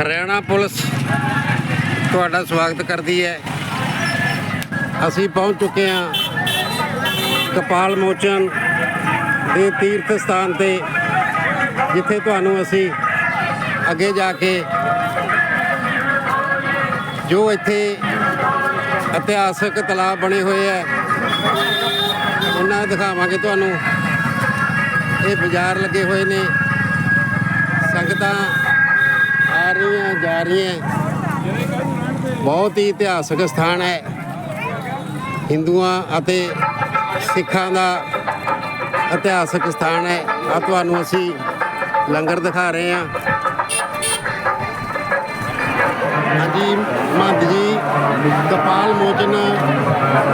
Haryana police ਤੁਹਾਡਾ ਸਵਾਗਤ ਕਰਦੀ ਹੈ। ਅਸੀਂ ਪਹੁੰਚ ਚੁੱਕੇ ਹਾਂ ਕਪਾਲ ਮੋਚਨ ਦੇ ਤੀਰਥ ਸਥਾਨ ਤੇ, ਜਿੱਥੇ ਤੁਹਾਨੂੰ ਅਸੀਂ ਅੱਗੇ ਜਾ ਕੇ ਜੋ ਇੱਥੇ ਇਤਿਹਾਸਕ ਤਲਾਬ ਬਣੇ ਹੋਏ ਹੈ, ਉਹਨਾਂ ਦਿਖਾਵਾਂਗੇ ਤੁਹਾਨੂੰ। ਇਹ ਬਾਜ਼ਾਰ ਲੱਗੇ ਹੋਏ ਨੇ। ਸੰਗਤਾਂ ਆ ਰਹੀਆਂ, ਜਾ ਰਹੀਆਂ। ਬਹੁਤ ਹੀ ਇਤਿਹਾਸਕ ਸਥਾਨ ਹੈ। ਹਿੰਦੂਆਂ ਅਤੇ ਸਿੱਖਾਂ ਦਾ ਇਤਿਹਾਸਕ ਸਥਾਨ ਹੈ। ਆ ਤੁਹਾਨੂੰ ਅਸੀਂ ਲੰਗਰ ਦਿਖਾ ਰਹੇ ਹਾਂ। ਹਾਂਜੀ, ਮਹੰਤ ਜੀ ਕਪਾਲ ਮੋਚਨ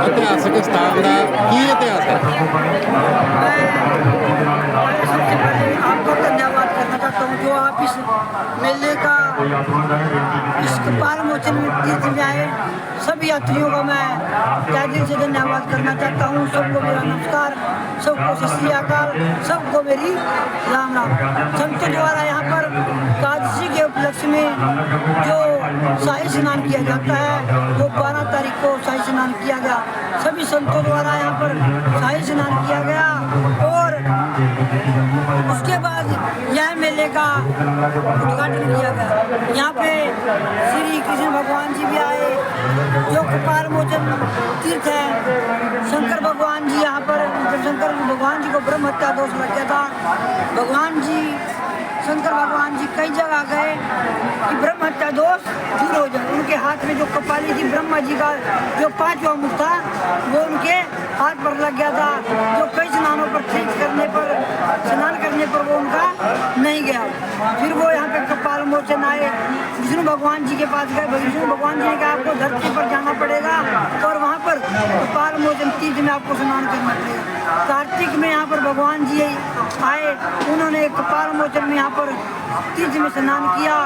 ਇਤਿਹਾਸਕ ਸਥਾਨ ਦਾ ਕੀ ਇਤਿਹਾਸ ਹੈ? जो आप इस मेले का, इस कपाल मोचन तीर्थ में आए सभी यात्रियों को मैं तहे दिल से धन्यवाद करना चाहता हूँ। सबको मेरा नमस्कार, सबको सत श्री अकाल, सबको मेरी राम राम। संतों द्वारा यहाँ पर एकादशी के उपलक्ष्य में जो शाही स्नान किया जाता है वो बारह तारीख को शाही स्नान किया गया, सभी संतों द्वारा यहाँ पर शाही स्नान किया गया और उसके बाद मेले का उद्घाटन किया गया यहाँ पे श्री कृष्ण भगवान जी भी आए जो कपाल मोचन तीर्थ है शंकर भगवान जी यहाँ पर जब शंकर भगवान जी को ब्रह्म हत्या दोष लग गया था भगवान जी शंकर भगवान जी कई जगह गए कि ब्रह्म हत्या दोष दूर हो जाए। उनके हाथ में जो कपाली थी, ब्रह्मा जी का जो पांचवा मुख था, वो उनके हाथ पर लग गया था। जो कई स्नानों पर तीर्थ करने पर, स्नान करने पर वो उनका नहीं गया। फिर वो यहाँ पे कपाल मोचन आए। विष्णु भगवान जी के पास गए। विष्णु भगवान जी ने कहा, आपको धरती पर जाना पड़ेगा और वहाँ पर कपाल मोचन तीर्थ में आपको स्नान करना पड़ेगा। कार्तिक में यहाँ पर भगवान जी आए। उन्होंने कपाल मोचन में यहाँ पर तीर्थ में स्नान किया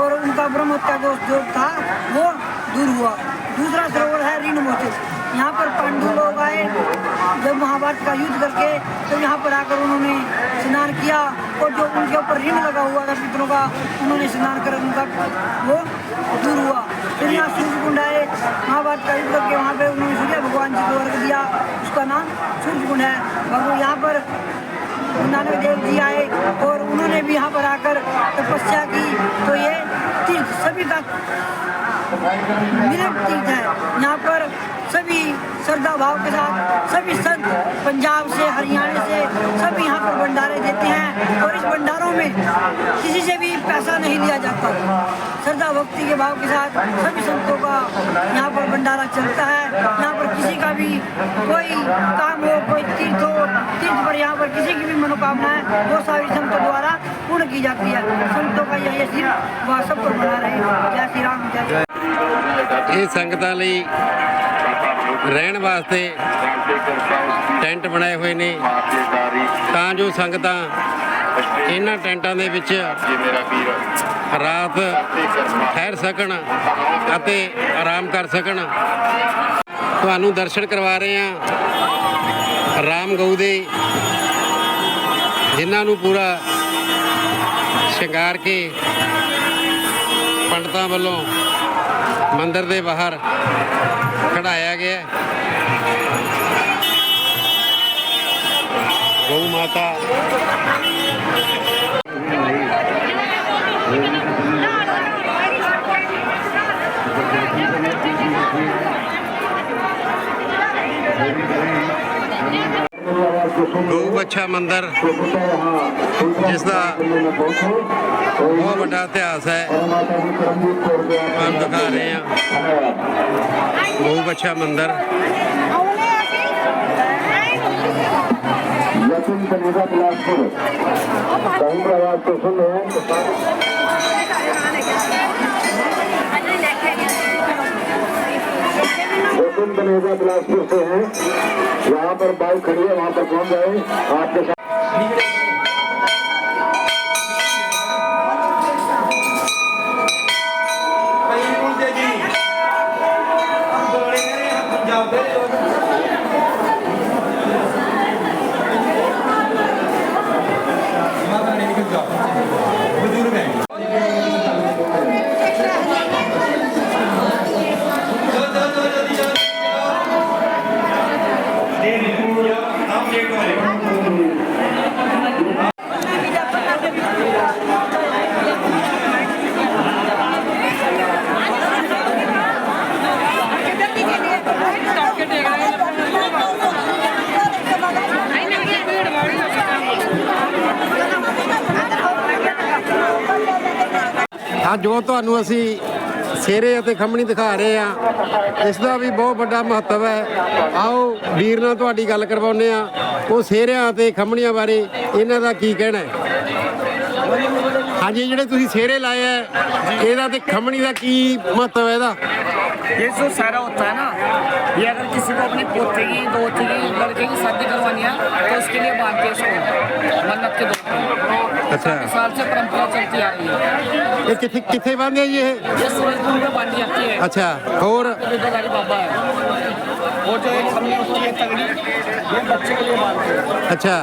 और उनका ब्रह्म जो था, वो दूर हुआ। दूसरा सरोवर है ऋण मोचन यहाँ पर पांडु लोग आए, जब महाभारत का युद्ध करके तो यहाँ पर आकर उन्होंने स्नान किया और जो उनके ऊपर ऋण लगा हुआ था पितरों का, उन्होंने स्नान कर उनका, वो दूर हुआ। फिर यहाँ सूर्य कुंड आए, महाभारत का युद्ध करके वहाँ पे उन्होंने सूर्य भगवान जी को अर्घ दिया। उसका नाम सूर्य कुंड है। भगवान यहाँ पर नानक देव जी आए और उन्होंने भी यहाँ पर आकर तपस्या की तो ये तीर्थ सभी का मिलन तीर्थ है यहाँ पर सभी श्रद्धा भाव के साथ, सभी संत पंजाब से, हरियाणा से, सभी यहाँ पर भंडारे देते हैं और इस भंडारों में किसी से भी पैसा नहीं लिया जाता। श्रद्धा भक्ति के भाव के साथ सभी संतों का यहाँ पर भंडारा चलता है। यहाँ पर किसी का भी कोई काम हो, कोई तीर्थ हो, तीर्थ पर यहाँ पर किसी की भी मनोकामना है, वो सारी संतों द्वारा पूर्ण की जाती है। संतों का यही सिर्फ़, वह सब पर बना रहे। जय श्री राम, जय ਇਹ ਸੰਗਤਾਂ ਲਈ ਰਹਿਣ ਵਾਸਤੇ ਟੈਂਟ ਬਣਾਏ ਹੋਏ ਨੇ। ਤਾਂ ਜੋ ਸੰਗਤਾਂ ਇਹਨਾਂ ਟੈਂਟਾਂ ਦੇ ਵਿੱਚ ਰਾਤ ਠਹਿਰ ਸਕਣ ਅਤੇ ਆਰਾਮ ਕਰ ਸਕਣ। ਤੁਹਾਨੂੰ ਦਰਸ਼ਨ ਕਰਵਾ ਰਹੇ ਹਾਂ। ਰਾਮ ਗਊ ਦੇ, ਜਿਨ੍ਹਾਂ ਨੂੰ ਪੂਰਾ ਸ਼ਿੰਗਾਰ ਕੇ ਪੰਡਤਾਂ ਵੱਲੋਂ ਮੰਦਿਰ ਦੇ ਬਾਹਰ ਖੜਾਇਆ ਗਿਆ ਗਊ ਮਾਤਾ। ਗਊ ਬੱਚਾ ਮੰਦਿਰ ਜਿਸ ਦਾ ਬਹੁਤ ਵੱਡਾ ਇਤਿਹਾਸ ਹੈ ਤੁਹਾਨੂੰ ਦਿਖਾ ਰਹੇ ਹਾਂ ਗਊ ਬੱਚਾ ਮੰਦਿਰ यतिन कनेगा बिलासपुर कहीं पर आवाज तो सुन रहे हैं यतिन कनेगा बिलासपुर से हैं यहाँ पर बाइक खड़ी है वहाँ पर पहुँच जाए आपके साथ ਅੱਜ ਜੋ ਤੁਹਾਨੂੰ ਅਸੀਂ ਸੇਰੇ ਅਤੇ ਖੰਮਣੀ ਦਿਖਾ ਰਹੇ ਆ ਇਸ ਦਾ ਵੀ ਬਹੁਤ ਵੱਡਾ ਮਹੱਤਵ ਹੈ। ਆਓ, ਵੀਰ ਨਾਲ ਤੁਹਾਡੀ ਗੱਲ ਕਰਵਾਉਂਦੇ ਆ ਉਹ ਸੇਰਿਆਂ ਅਤੇ ਖੰਮਣੀਆਂ ਬਾਰੇ ਇਹਨਾਂ ਦਾ ਕੀ ਕਹਿਣਾ ਹੈ? ਹਾਂਜੀ ਜਿਹੜੇ ਤੁਸੀਂ ਸੇਰੇ ਲਾਏ ਆ ਇਹਦਾ ਤੇ ਖੰਮਣੀ ਦਾ ਕੀ ਮਹੱਤਵ ਹੈ ਇਹਦਾ ये जो सारा होता है ना ये अगर किसी को अपने पोते की दोते की लड़के की शादी करवानी है तो उसके लिए बांधते हैं इसको मन्नत के दौर पर अच्छा साल से परंपरा चलती आ रही है ਇਹ ਕਿੱਥੇ ਕਿੱਥੇ ਬੰਦੇ ਆ ਜੀ ਇਹ ये सूरजपुर में बांधी जाती है ਅੱਛਾ ਹੋਰ विद्याधारी बाबा है और जो एक खमनी होती है तगड़ी ये बच्चे के लिए बांधते हैं ਅੱਛਾ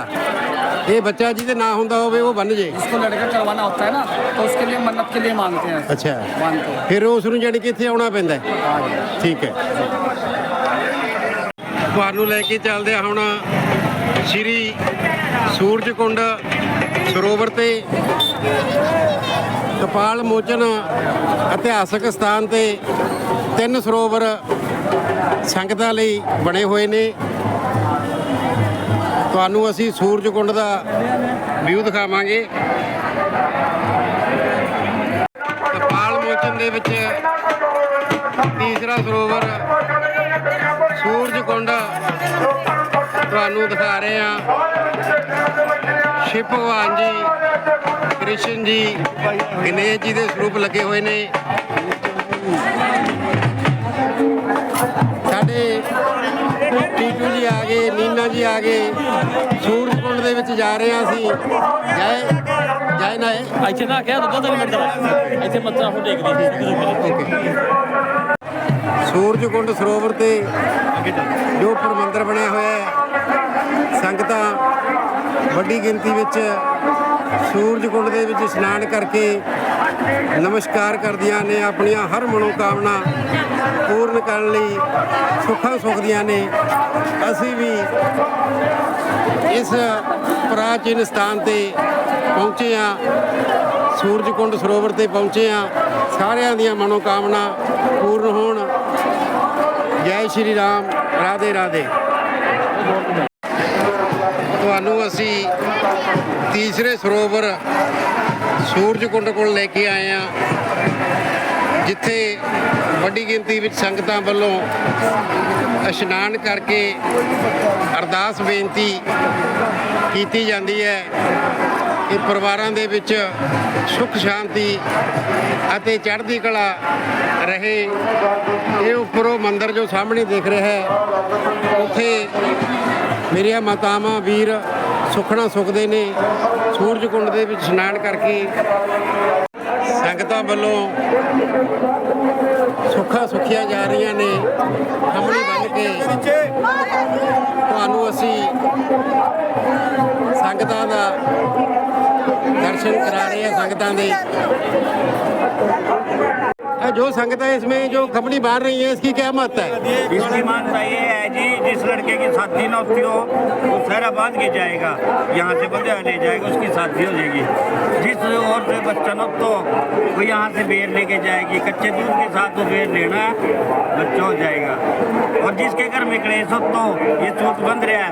ਇਹ ਬੱਚਾ ਜਿਹਦੇ ਨਾਂ ਹੁੰਦਾ ਹੋਵੇ ਉਹ ਬੰਨ ਜੇ जिसको लड़का करवाना होता है ना तो उसके लिए मन्नत के लिए मांगते हैं ਅੱਛਾ बांधते हैं ਫਿਰ ਉਸ ਨੂੰ ਜਾਣੀ ਕਿ ਇੱਥੇ ਆਉਣਾ ਪੈਂਦਾ ਹੈ ਠੀਕ ਹੈ ਤੁਹਾਨੂੰ ਲੈ ਕੇ ਚੱਲਦੇ ਹਾਂ ਹੁਣ ਸ਼੍ਰੀ ਸੂਰਜ ਕੁੰਡ ਸਰੋਵਰ ਤੇ ਕਪਾਲ ਮੋਚਨ ਇਤਿਹਾਸਕ ਸਥਾਨ ਤੇ ਤਿੰਨ ਸਰੋਵਰ ਸੰਗਤਾਂ ਲਈ ਬਣੇ ਹੋਏ ਨੇ ਤੁਹਾਨੂੰ ਅਸੀਂ ਸੂਰਜਕੁੰਡ ਦਾ ਵਿਊ ਦਿਖਾਵਾਂਗੇ। ਕਪਾਲ ਮੋਚਨ ਦੇ ਵਿੱਚ ਤੀਸਰਾ ਸਰੋਵਰ ਸੂਰਜਕੁੰਡ ਤੁਹਾਨੂੰ ਦਿਖਾ ਰਹੇ ਹਾਂ। ਸ਼ਿਵ ਭਗਵਾਨ ਜੀ, ਕ੍ਰਿਸ਼ਨ ਜੀ, ਗਣੇਸ਼ ਜੀ ਦੇ ਸਰੂਪ ਲੱਗੇ ਹੋਏ ਨੇ। ਸਾਡੇ ਟੀਟੂ ਜੀ ਆ ਗਏ ਨੀਨਾ ਜੀ ਆ ਗਏ। ਸੂਰਜ ਕੁੰਡ ਦੇ ਵਿੱਚ ਜਾ ਰਹੇ ਹਾਂ ਅਸੀਂ। ਜੈ ਜੈ ਨਾ ਇੱਥੇ ਨਾ ਕਿਹਾ ਦੁੱਧ ਦਾ ਮਿੰਟ ਦਾ। ਇੱਥੇ ਮੱਥਾ ਹੋ ਟੇਕਦੀ ਸੀ ਓਕੇ। ਸੂਰਜ ਕੁੰਡ ਸਰੋਵਰ ਤੇ ਜੋ ਪ੍ਰਬੰਧਰ ਬਣਿਆ ਹੋਇਆ ਹੈ ਸੰਗਤਾਂ ਵੱਡੀ ਗਿਣਤੀ ਵਿੱਚ ਸੂਰਜ ਕੁੰਡ ਦੇ ਵਿੱਚ ਇਸ਼ਨਾਨ ਕਰਕੇ ਨਮਸਕਾਰ ਕਰਦੀਆਂ ਨੇ, ਆਪਣੀਆਂ ਹਰ ਮਨੋਕਾਮਨਾ ਪੂਰਨ ਕਰਨ ਲਈ ਸੁੱਖਾਂ ਸੁਖਦੀਆਂ ਨੇ। ਅਸੀਂ ਵੀ ਇਸ ਪ੍ਰਾਚੀਨ ਸਥਾਨ ਤੇ ਪਹੁੰਚੇ ਆ ਸੂਰਜਕੁੰਡ ਸਰੋਵਰ ਤੇ ਪਹੁੰਚੇ ਆ ਸਾਰਿਆਂ ਦੀਆਂ ਮਨੋਕਾਮਨਾ ਪੂਰਨ ਹੋਣ। ਜੈ ਸ਼੍ਰੀ ਰਾਮ, ਰਾਧੇ ਰਾਧੇ। ਤੁਹਾਨੂੰ ਅਸੀਂ ਤੀਸਰੇ ਸਰੋਵਰ ਸੂਰਜ ਕੁੰਡ ਕੋਲ ਲੈ ਕੇ ਆਏ ਆ ਜਿੱਥੇ ਵੱਡੀ ਗਿਣਤੀ ਵਿੱਚ ਸੰਗਤਾਂ ਵੱਲੋਂ ਇਸ਼ਨਾਨ ਕਰਕੇ ਅਰਦਾਸ ਬੇਨਤੀ ਕੀਤੀ ਜਾਂਦੀ ਹੈ ਕਿ ਪਰਿਵਾਰਾਂ ਦੇ ਵਿੱਚ ਸੁੱਖ, ਸ਼ਾਂਤੀ ਅਤੇ ਚੜ੍ਹਦੀ ਕਲਾ ਰਹੇ। ਇਹ ਉੱਪਰੋਂ ਮੰਦਰ ਜੋ ਸਾਹਮਣੇ ਦਿਖ ਰਿਹਾ ਹੈ, ਉੱਥੇ ਮੇਰੀਆਂ ਮਾਤਾਵਾਂ, ਵੀਰ ਸੁਖਣਾ ਸੁਖਦੇ ਨੇ। ਸੂਰਜ ਕੁੰਡ ਦੇ ਵਿੱਚ ਇਸ਼ਨਾਨ ਕਰਕੇ ਸੰਗਤਾਂ ਵੱਲੋਂ ਸੁੱਖਾ ਸੁਖੀਆਂ ਜਾ ਰਹੀਆਂ ਨੇ। ਖੰਮਣੀ ਬੰਨ ਕੇ ਤੁਹਾਨੂੰ ਅਸੀਂ ਸੰਗਤਾਂ ਦਾ ਦਰਸ਼ਨ ਕਰਾ ਰਹੇ ਹਾਂ, ਸੰਗਤਾਂ ਦੇ। जो संगत है, इसमें जो कंपनी बाँध रही है, इसकी क्या महत्ता है? इसकी मान्यता ये है जी, जिस लड़के की शादी न हो, वो सहरा बाँध के जाएगा, यहाँ से बंदे ले जाएगा, उसकी शादी हो जाएगी। जिस और से बच्चा न तो वो यहाँ से बेर लेके जाएगी, कच्चे दूध के साथ वो बेर लेना बच्चा हो जाएगा। और जिसके घर में कलेश हो तो ये सूत बंद रहा है।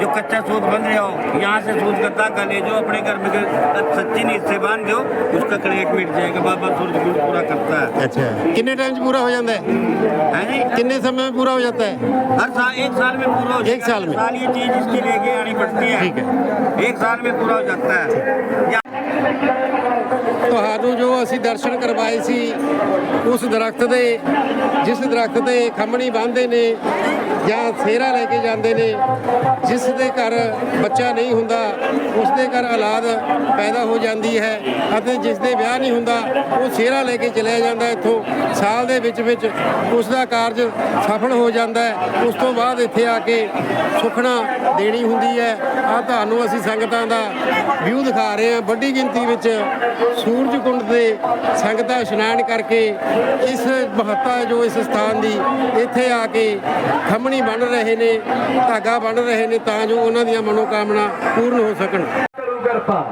जो कच्चा सूत बंद रहा हो यहाँ से सूत का ताका ले जो अपने घर में सच्ची नींद से बांध दो उसका कलेश मिट जाएगा बाबा सूरज गुरु पूरा करता है अच्छा कितने टाइम से पूरा हो जाता है है जी कितने समय में पूरा हो जाता है हर साल एक साल में पूरा हो एक जाएगा। साल में? साल ये चीज इसकी लेके आनी पड़ती है ठीक है एक साल में पूरा हो जाता है या ਤੁਹਾਨੂੰ ਜੋ ਅਸੀਂ ਦਰਸ਼ਨ ਕਰਵਾਏ ਸੀ, ਉਸ ਦਰਖਤ ਦੇ, ਜਿਸ ਦਰਖਤ ਤੇ ਖੰਮਣੀ ਬੰਨ੍ਹਦੇ ਨੇ ਜਾਂ ਸੇਰਾ ਲੈ ਕੇ ਜਾਂਦੇ ਨੇ, ਜਿਸ ਦੇ ਘਰ ਬੱਚਾ ਨਹੀਂ ਹੁੰਦਾ, ਉਸ ਦੇ ਘਰ ਔਲਾਦ ਪੈਦਾ ਹੋ ਜਾਂਦੀ ਹੈ ਅਤੇ ਜਿਸ ਦੇ ਵਿਆਹ ਨਹੀਂ ਹੁੰਦਾ, ਉਹ ਸੇਰਾ ਲੈ ਕੇ ਚਲਿਆ ਜਾਂਦਾ ਇੱਥੋਂ। ਸਾਲ ਦੇ ਵਿੱਚ ਵਿੱਚ ਉਸ ਦਾ ਕਾਰਜ ਸਫਲ ਹੋ ਜਾਂਦਾ ਹੈ। ਉਸ ਤੋਂ ਬਾਅਦ ਇੱਥੇ ਆ ਕੇ ਸੁਖਣਾ ਦੇਣੀ ਹੁੰਦੀ ਹੈ। ਆ ਤੁਹਾਨੂੰ ਅਸੀਂ ਸੰਗਤਾਂ ਦਾ ਵਿਊ ਦਿਖਾ ਰਹੇ ਹਾਂ। ਵੱਡੀ ਗਿਣਤੀ ਵਿੱਚ ਸੂਰਜ ਕੁੰਡ ਦੇ ਸੰਗਤਾਂ ਇਸ਼ਨਾਨ ਕਰਕੇ ਇਸ ਮਹੱਤਤਾ ਜੋ ਇਸ ਸਥਾਨ ਦੀ ਇੱਥੇ ਆ ਕੇ ਖੰਮਣੀ ਬਣ ਰਹੇ ਨੇ, ਧਾਗਾ ਬਣ ਰਹੇ ਨੇ, ਤਾਂ ਜੋ ਉਹਨਾਂ ਦੀਆਂ ਮਨੋਕਾਮਨਾ ਪੂਰਨ ਹੋ ਸਕਣ। ਕਰਪਾ।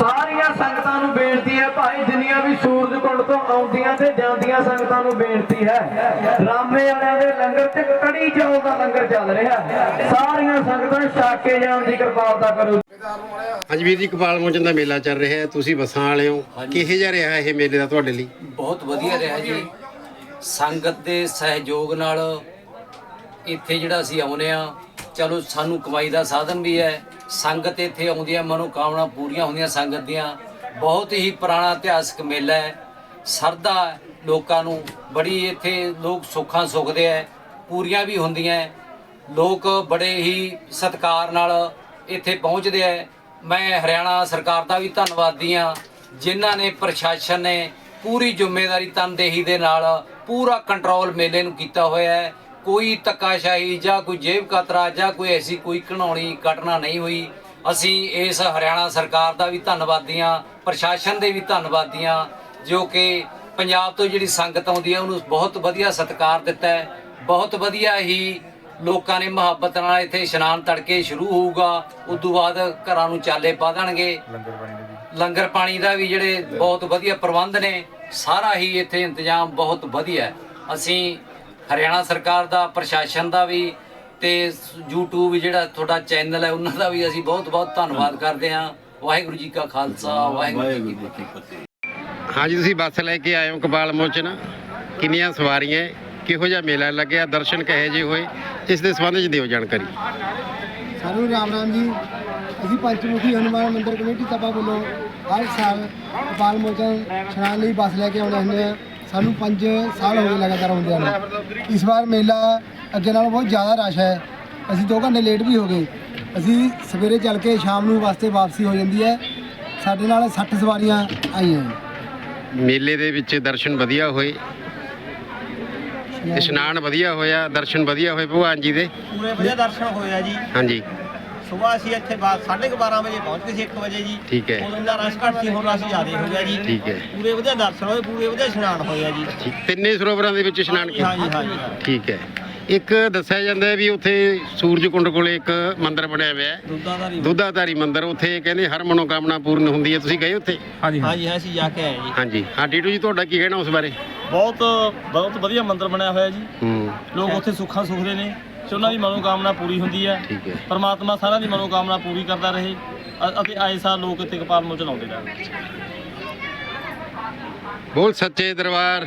ਸਾਰੇ ਸਾਰੀਆਂ ਸੰਗਤਾਂ ਨੂੰ ਬੇਨਤੀ ਹੈ ਭਾਈ ਜਿੰਨੀਆਂ ਵੀ ਸੂਰਜ ਕੁੰਡ ਤੋਂ ਆਉਂਦੀਆਂ ਤੇ ਜਾਂਦੀਆਂ ਸੰਗਤਾਂ ਨੂੰ ਬੇਨਤੀ ਹੈ। ਰਾਮੇ ਵਾਲਿਆਂ ਦੇ ਲੰਗਰ ਤੇ ਕੜੀ ਚੌਲ ਦਾ ਲੰਗਰ ਚੱਲ ਰਿਹਾ ਹੈ। ਸਾਰੀਆਂ ਸੰਗਤਾਂ ਛਕ ਕੇ ਜਾਣ ਦੀ ਕਿਰਪਾਲਤਾ ਕਰੋ ਹਾਂਜੀ ਵੀਰ ਜੀ ਕਪਾਲ ਮੋਚਨ ਦਾ ਮੇਲਾ ਚੱਲ ਰਿਹਾ ਹੈ। ਤੁਸੀਂ ਬੱਸਾਂ ਵਾਲੇ ਹੋ ਕਿਹੋ ਜਿਹਾ ਰਿਹਾ ਇਹ ਮੇਲੇ ਦਾ ਤੁਹਾਡੇ ਲਈ? ਬਹੁਤ ਵਧੀਆ ਰਿਹਾ ਜੀ। ਸੰਗਤ ਦੇ ਸਹਿਯੋਗ ਨਾਲ ਇੱਥੇ ਜਿਹੜਾ ਅਸੀਂ ਆਉਨੇ ਆ ਚਲੋ ਸਾਨੂੰ ਕਮਾਈ ਦਾ ਸਾਧਨ ਵੀ ਹੈ। ਸੰਗਤ ਇੱਥੇ ਆਉਂਦੀ ਹੈ ਮਨੋਕਾਮਨਾ ਪੂਰੀਆਂ ਹੁੰਦੀਆਂ ਸੰਗਤ ਦੀਆਂ। ਬਹੁਤ ਹੀ ਪੁਰਾਣਾ ਇਤਿਹਾਸਕ ਮੇਲਾ ਹੈ। ਸਰਦਾ ਲੋਕਾਂ ਨੂੰ। ਬੜੀ ਇੱਥੇ ਲੋਕ ਸੁੱਖਾਂ ਸੁਖਦੇ ਹੈ ਪੂਰੀਆਂ ਵੀ ਹੁੰਦੀਆਂ ਲੋਕ ਬੜੇ ਹੀ ਸਤਿਕਾਰ ਨਾਲ ਇੱਥੇ ਪਹੁੰਚਦੇ ਹੈ ਮੈਂ ਹਰਿਆਣਾ ਸਰਕਾਰ ਦਾ ਵੀ ਧੰਨਵਾਦੀ ਹਾਂ, ਜਿਨ੍ਹਾਂ ਨੇ ਪ੍ਰਸ਼ਾਸਨ ਨੇ ਪੂਰੀ ਜ਼ਿੰਮੇਵਾਰੀ ਤਨਦੇਹੀ ਦੇ ਨਾਲ ਪੂਰਾ ਕੰਟਰੋਲ ਮੇਲੇ ਨੂੰ ਕੀਤਾ ਹੋਇਆ ਹੈ। ਕੋਈ ਧੱਕਾਸ਼ਾਹੀ ਜਾਂ ਕੋਈ ਜੇਬ ਕਤਰਾ ਜਾਂ ਕੋਈ ਐਸੀ ਕੋਈ ਘਿਨਾਉਣੀ ਘਟਨਾ ਨਹੀਂ ਹੋਈ। ਅਸੀਂ ਇਸ ਹਰਿਆਣਾ ਸਰਕਾਰ ਦਾ ਵੀ ਧੰਨਵਾਦੀ ਹਾਂ ਪ੍ਰਸ਼ਾਸਨ ਦੇ ਵੀ ਧੰਨਵਾਦੀ ਹਾਂ ਜੋ ਕਿ ਪੰਜਾਬ ਤੋਂ ਜਿਹੜੀ ਸੰਗਤ ਆਉਂਦੀ ਹੈ ਉਹਨੂੰ ਬਹੁਤ ਵਧੀਆ ਸਤਿਕਾਰ ਦਿੱਤਾ ਹੈ। ਬਹੁਤ ਵਧੀਆ ਹੀ ਲੋਕਾਂ ਨੇ ਮੁਹੱਬਤ ਨਾਲ ਇੱਥੇ ਇਸ਼ਨਾਨ ਤੜਕੇ ਸ਼ੁਰੂ ਹੋਊਗਾ ਉਸ ਤੋਂ ਬਾਅਦ ਘਰਾਂ ਨੂੰ ਚਾਲੇ ਪਾ ਦੇਣਗੇ। ਲੰਗਰ ਪਾਣੀ ਦਾ ਵੀ ਜਿਹੜੇ ਬਹੁਤ ਵਧੀਆ ਪ੍ਰਬੰਧ ਨੇ ਸਾਰਾ ਹੀ ਇੱਥੇ ਇੰਤਜ਼ਾਮ ਬਹੁਤ ਵਧੀਆ ਹੈ। ਅਸੀਂ ਹਰਿਆਣਾ ਸਰਕਾਰ ਦਾ ਪ੍ਰਸ਼ਾਸਨ ਦਾ ਵੀ ਤੇ YouTube ਜਿਹੜਾ ਤੁਹਾਡਾ ਚੈਨਲ ਹੈ ਉਹਨਾਂ ਦਾ ਵੀ ਅਸੀਂ ਬਹੁਤ ਬਹੁਤ ਧੰਨਵਾਦ ਕਰਦੇ ਹਾਂ। ਵਾਹਿਗੁਰੂ ਜੀ ਕਾ ਖਾਲਸਾ ਵਾਹਿਗੁਰੂ ਜੀ ਕੀ ਫਤਿਹ। ਹਾਂਜੀ ਤੁਸੀਂ ਬੱਸ ਲੈ ਕੇ ਆਏ ਹੋ ਕਪਾਲ ਮੋਚਨ। ਕਿੰਨੀਆਂ ਸਵਾਰੀਆਂ? ਕਿਹੋ ਜਿਹਾ ਮੇਲਾ ਲੱਗਿਆ? ਦਰਸ਼ਨ ਕਹੇ ਜੇ ਹੋਏ? ਇਸ ਦੇ ਸੰਬੰਧ ਵਿੱਚ ਦਿਓ ਜਾਣਕਾਰੀ। ਸਾਨੂੰ ਰਾਮ ਰਾਮ ਜੀ। ਅਸੀਂ ਪੰਚਮੁਖੀ ਹਨੂਮਾਨ ਮੰਦਿਰ ਕਮੇਟੀ ਤਪਾ ਵੱਲੋਂ ਹਰ ਸਾਲ ਕਪਾਲ ਮੋਚਨ ਇਸ਼ਨਾਨ ਲਈ ਬੱਸ ਲੈ ਕੇ ਆਉਂਦੇ ਹੁੰਦੇ ਆ। ਸਾਨੂੰ 5 ਸਾਲ ਹੋ ਗਏ ਲਗਾਤਾਰ ਆਉਂਦਿਆਂ ਨੂੰ। ਇਸ ਵਾਰ ਮੇਲਾ ਅੱਗੇ ਨਾਲੋਂ ਬਹੁਤ ਜ਼ਿਆਦਾ ਰਸ਼ ਹੈ। ਅਸੀਂ 2 ਘੰਟੇ ਲੇਟ ਵੀ ਹੋ ਗਏ। ਅਸੀਂ ਸਵੇਰੇ ਚੱਲ ਕੇ ਸ਼ਾਮ ਨੂੰ ਵਾਸਤੇ ਵਾਪਸੀ ਹੋ ਜਾਂਦੀ ਹੈ। ਸਾਡੇ ਨਾਲ 60 ਸਵਾਰੀਆਂ ਆਈਆਂ ਮੇਲੇ ਦੇ ਵਿੱਚ ਦਰਸ਼ਨ ਵਧੀਆ ਹੋਏ। ਇਸ਼ਨਾਨ ਵਧੀਆ ਹੋਇਆ। ਦਰਸ਼ਨ ਵਧੀਆ ਹੋਏ ਭਗਵਾਨ ਜੀ ਦੇ। ਪੂਰੇ ਵਧੀਆ ਦਰਸ਼ਨ ਹੋਏ ਆ ਜੀ। ਹਾਂਜੀ। ਸਵੇਰ ਅਸੀਂ ਇੱਥੇ ਬਾਅਦ 12:30 ਵਜੇ ਪਹੁੰਚ ਗਏ ਸੀ 1 ਵਜੇ ਜੀ। ਠੀਕ ਹੈ। ਉਦੋਂ ਦਾ ਰਸ਼ ਘੱਟ ਸੀ ਹੁਣ ਰਸ਼ ਜ਼ਿਆਦਾ ਹੋ ਗਿਆ ਜੀ। ਠੀਕ ਹੈ। ਪੂਰੇ ਵਧੀਆ ਦਰਸ਼ਨ ਹੋਏ ਪੂਰੇ ਵਧੀਆ ਇਸ਼ਨਾਨ ਹੋਇਆ ਜੀ। ਠੀਕ ਤਿੰਨੇ ਸਰੋਵਰਾਂ ਦੇ ਵਿੱਚ ਇਸ਼ਨਾਨ ਕੀਤਾ? ਹਾਂਜੀ ਹਾਂਜੀ ਠੀਕ ਹੈ। ਇੱਕ ਦੱਸਿਆ ਜਾਂਦਾ ਹੈ ਵੀ ਉੱਥੇ ਸੂਰਜ ਕੁੰਡ ਕੋਲੇ ਇੱਕ ਮੰਦਿਰ ਬਣਿਆ ਹੋਇਆ ਹੈ। ਦੁੱਧਾ ਦਾ ਰੀ ਦੁੱਧਾਧਾਰੀ ਮੰਦਿਰ ਉੱਥੇ ਕਹਿੰਦੇ ਹਰ ਮਨੋਕਾਮਨਾ ਪੂਰਨ ਹੁੰਦੀ ਹੈ। ਤੁਸੀਂ ਗਏ ਉੱਥੇ? ਹਾਂਜੀ ਹਾਂ ਅਸੀਂ ਜਾ ਕੇ ਆਏ ਜੀ। ਹਾਂਜੀ। ਹਾਂ ਟੀਟੂ ਜੀ ਤੁਹਾਡਾ ਕੀ ਕਹਿਣਾ ਉਸ ਬਾਰੇ? ਬਹੁਤ ਬਹੁਤ ਵਧੀਆ ਮੰਦਿਰ ਬਣਿਆ ਹੋਇਆ ਜੀ। ਹੂੰ। ਲੋਕ ਉੱਥੇ ਸੁੱਖਾਂ ਸੁਖਦੇ ਨੇ। ਤੇ ਉਹਨਾਂ ਦੀ ਮਨੋਕਾਮਨਾ ਪੂਰੀ ਹੁੰਦੀ ਹੈ। ਠੀਕ ਹੈ। ਪਰਮਾਤਮਾ ਸਾਰਿਆਂ ਦੀ ਮਨੋਕਾਮਨਾ ਪੂਰੀ ਕਰਦਾ ਰਹੇ। ਅ- ਅਤੇ ਆਏ ਸਾਲ ਲੋਕ ਇੱਥੇ ਕਪਾਲ ਮੋਚਨ ਆਉਂਦੇ ਰਹਿਣ। ਬੋਲ ਸੱਚੇ ਦਰਬਾਰ।